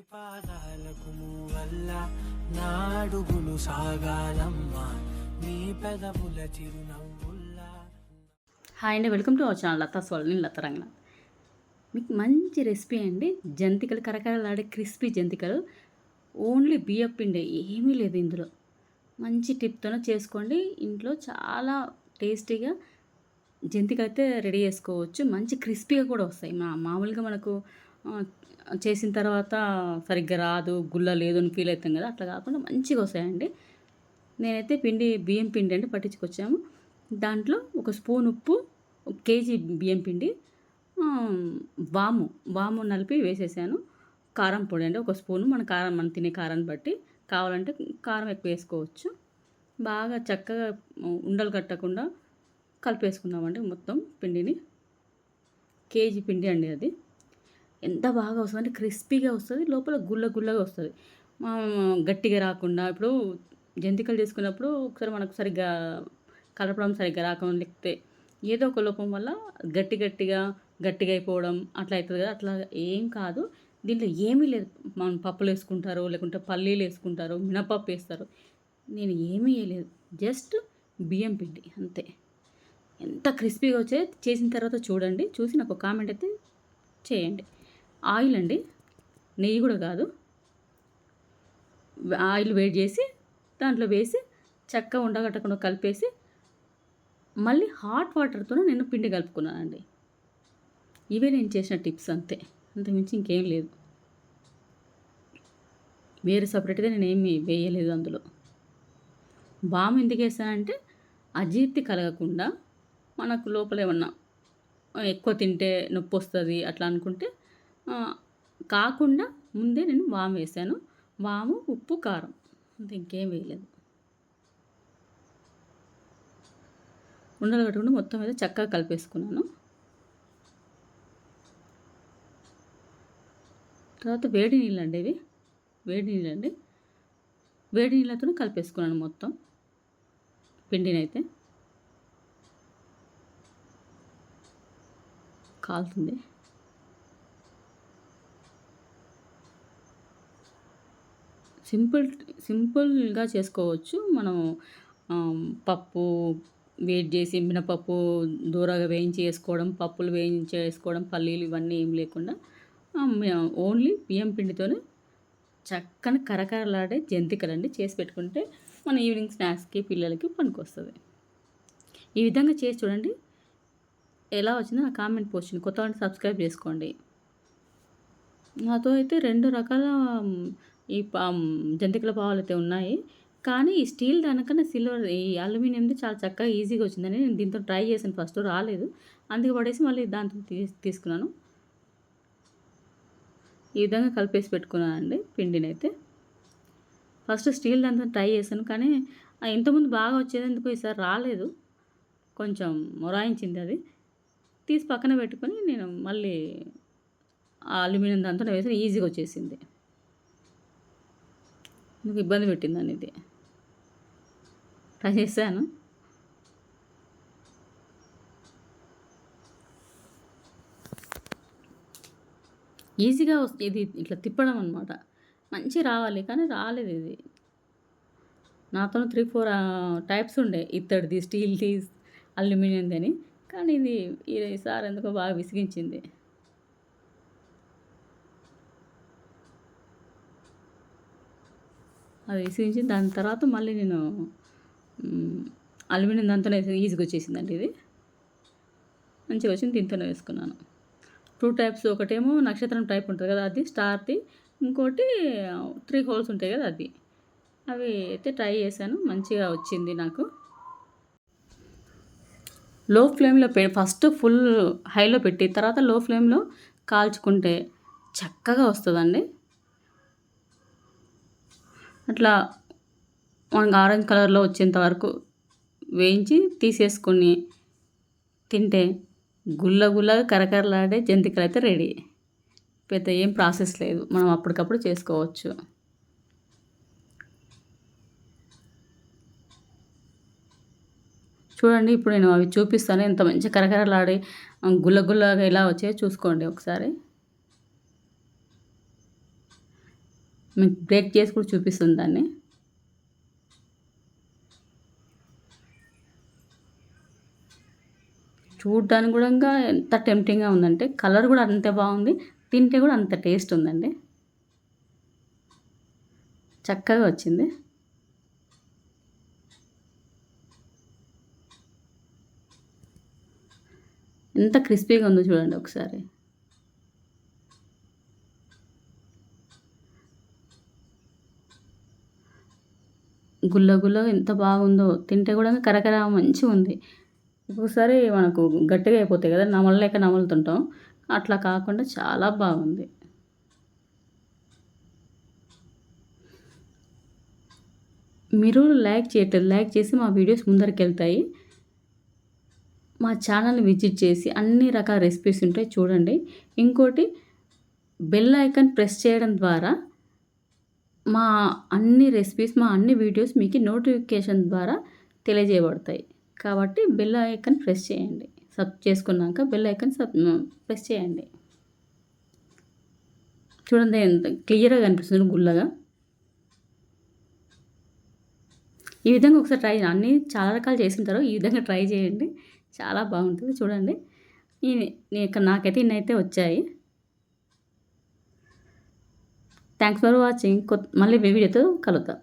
పాదాలకు వల్ల నాడుగులు సాగాలమ్మా. నీ పెదవుల చిరునవ్వుల్లా. హాయ్ అండి welcome to our channel Latha soul నేను లత రంగనాథ్. మీకు మంచి రెసిపీ అండి జంతికలు కరకరలాడే క్రిస్పీ జంతికలు. ఓన్లీ బియ్యం పిండి ఏమీ లేదు ఇందులో. మంచి టిప్తోనే చేసుకోండి. ఇంట్లో చాలా టేస్టీగా జంతికలు అయితే రెడీ చేసుకోవచ్చు. మంచి క్రిస్పీగా కూడా వస్తాయి. మా మామూలుగా మనకు చేసిన తర్వాత సరిగ్గా రాదు గుల్ల లేదు అని ఫీల్ అవుతాం కదా అట్లా కాకుండా మంచిగా వస్తాయండి. నేనైతే పిండి బియ్యం పిండి అంటే పట్టించుకొచ్చాము. దాంట్లో ఒక స్పూన్ ఉప్పు ఒక కేజీ బియ్యం పిండి వాము వాము నలిపి వేసేసాను. కారం పొడి అండి ఒక స్పూను. మన కారం మనం తినే కారాన్ని బట్టి కావాలంటే కారం ఎక్కువ వేసుకోవచ్చు. బాగా చక్కగా ఉండలు కట్టకుండా కలిపేసుకుందామండి మొత్తం పిండిని. కేజీ పిండి అండి అది. ఎంత బాగా వస్తుంది అంటే క్రిస్పీగా వస్తుంది లోపల గుల్ల గుల్లగా వస్తుంది. గట్టిగా రాకుండా ఇప్పుడు జంతికలు చేసుకున్నప్పుడు ఒకసారి మనకు సరిగ్గా కలపడం సరిగ్గా రాకుండా లేకపోతే ఏదో ఒక లోపం వల్ల గట్టి గట్టిగా గట్టిగా అయిపోవడం అట్లా అవుతుంది కదా. అట్లా ఏం కాదు. దీంట్లో ఏమీ లేదు. మనం పప్పులు వేసుకుంటారు లేకుంటే పల్లీలు వేసుకుంటారు మినపప్పు వేస్తారు. నేను ఏమీ వేయలేదు. జస్ట్ బియ్యం పిండి అంతే. ఎంత క్రిస్పీగా వచ్చే చేసిన తర్వాత చూడండి. చూసి నాకు కామెంట్ అయితే చేయండి. ఆయిల్ అండి. నెయ్యి కూడా కాదు. ఆయిల్ వేడి చేసి దాంట్లో వేసి చక్కగా ఉండగట్టకుండా కలిపేసి మళ్ళీ హాట్ వాటర్తో నేను పిండి కలుపుకున్నానండి. ఇవే నేను చేసిన టిప్స్ అంతే. అంతకుమించి ఇంకేం లేదు. వేరే సపరేట్గా నేను ఏమి వేయలేదు అందులో. బామ్ ఎందుకు వేసానంటే అజీర్తి కలగకుండా మనకు లోపల ఏమన్నా ఎక్కువ తింటే నొప్పి వస్తుంది అట్లా అనుకుంటే కాకుండా ముందే నేను వాము వేసాను. వాము ఉప్పు కారం. అంత ఇంకేం వేయలేదు. ఉండలు కట్టుకుంటే మొత్తం మీద చక్కగా కలిపేసుకున్నాను. తర్వాత వేడి నీళ్ళు అండి ఇవి. వేడి నీళ్ళు అండి. వేడి నీళ్ళతో కలిపేసుకున్నాను మొత్తం. పిండినైతే. కాలుతుంది. సింపుల్ సింపుల్గా చేసుకోవచ్చు. మనం పప్పు వేడి చేసి మినపప్పు దూరగా వేయించి వేసుకోవడం పప్పులు వేయించి వేసుకోవడం పల్లీలు ఇవన్నీ ఏం లేకుండా ఓన్లీ బియ్యం పిండితోనే చక్కని కరకరలాడే జంతికలండి చేసి పెట్టుకుంటే మన ఈవినింగ్ స్నాక్స్కి పిల్లలకి పనికొస్తుంది. ఈ విధంగా చేసి చూడండి. ఎలా వచ్చిందో నా కామెంట్ పోస్ట్ కొత్త సబ్స్క్రైబ్ చేసుకోండి. నాతో అయితే రెండు రకాల ఈ పా జంతికల పావులు అయితే ఉన్నాయి. కానీ ఈ స్టీల్ దానికన్నా సిల్వర్ ఈ అల్యూమినియంది చాలా చక్కగా ఈజీగా వచ్చిందని నేను దీంతో ట్రై చేశాను. ఫస్ట్ రాలేదు. అందుకే పడేసి మళ్ళీ దాంతో తీ తీసుకున్నాను. ఈ విధంగా కలిపేసి పెట్టుకున్నానండి పిండిని అయితే ఫస్ట్ స్టీల్ దాంతో ట్రై చేశాను. కానీ ఇంతకుముందు బాగా వచ్చేది ఎందుకు ఈసారి రాలేదు. కొంచెం మొరాయించింది అది. తీసి పక్కన పెట్టుకొని నేను మళ్ళీ ఆ అల్యూమినియం దాంతో వేసి ఈజీగా వచ్చేసింది. నాకు ఇబ్బంది పెట్టిందని ఇది. ట్రై చేశాను. ఈజీగా వస్తుంది ఇది ఇట్లా తిప్పడం అనమాట మంచి రావాలి కానీ రాలేదు ఇది. నాతో త్రీ ఫోర్ టైప్స్ ఉండే. ఇత్తడిది స్టీల్ది అల్యూమినియంది అని. కానీ ఇది ఈసారి ఎందుకో బాగా విసిగించింది. అది వేసి దాని తర్వాత మళ్ళీ నేను అల్యూమినియం దాంతోనే ఈజీగా వచ్చేసిందండి ఇది. మంచిగా వచ్చింది దీంతోనే వేసుకున్నాను. టూ టైప్స్ ఒకటేమో నక్షత్రం టైప్ ఉంటుంది కదా అది స్టార్ది ఇంకోటి త్రీ హోల్స్ ఉంటాయి కదా అది. అవి అయితే ట్రై చేశాను మంచిగా వచ్చింది నాకు. లో ఫ్లేమ్లో పె ఫస్ట్ ఫుల్ హైలో పెట్టి తర్వాత లో ఫ్లేమ్లో కాల్చుకుంటే చక్కగా వస్తుందండి. అట్లా మనకు ఆరెంజ్ కలర్లో వచ్చేంత వరకు వేయించి తీసేసుకొని తింటే గుల్ల గుల్లగా కరకరలాడే జంతికలు అయితే రెడీ. పెద్ద ఏం ప్రాసెస్ లేదు. మనం అప్పటికప్పుడు చేసుకోవచ్చు. చూడండి ఇప్పుడు నేను అవి చూపిస్తాను. ఎంత మంచి కరకరలాడి గుల్లగుల్లగా గుల్ల గుల్లగా ఎలా వచ్చాయో చూసుకోండి ఒకసారి. మీకు బ్రేక్ చేసి కూడా చూపిస్తుంది దాన్ని. చూడడానికి కూడా ఇంకా ఎంత టెంప్టింగ్గా ఉందంటే కలర్ కూడా అంతే బాగుంది తింటే కూడా అంత టేస్ట్ ఉందండి. చక్కగా వచ్చింది. ఎంత క్రిస్పీగా ఉందో చూడండి ఒకసారి. గుల్ల గుల్ల ఎంత బాగుందో తింటే కూడా కరకర మంచిగా ఉంది ఒక్కొక్కసారి మనకు గట్టిగా అయిపోతాయి కదా నమలలేక నమలుతుంటాం అట్లా కాకుండా చాలా బాగుంది. మీరు లైక్ చేయట్లేదు లైక్ చేసి మా వీడియోస్ ముందరికి వెళ్తాయి మా ఛానల్ని విజిట్ చేసి అన్ని రకాల రెసిపీస్ ఉంటాయి చూడండి. ఇంకోటి బెల్ ఐకాన్ ప్రెస్ చేయడం ద్వారా మా అన్ని రెసిపీస్ మా అన్ని వీడియోస్ మీకు నోటిఫికేషన్ ద్వారా తెలియజేయబడతాయి. కాబట్టి బెల్ ఐకన్ ప్రెస్ చేయండి. సబ్ చేసుకున్నాక బెల్ ఐకన్ సబ్ ప్రెస్ చేయండి. చూడండి ఎంత క్లియర్గా కనిపిస్తుంది గుల్లగా. ఈ విధంగా ఒకసారి ట్రై అన్నీ చాలా రకాలు చేసింటారు ఈ విధంగా ట్రై చేయండి. చాలా బాగుంటుంది. చూడండి. నాకైతే ఇన్నైతే వచ్చాయి. థ్యాంక్స్ ఫర్ వాచింగ్ కొత్త మళ్ళీ వీడియోతో కలుద్దాం.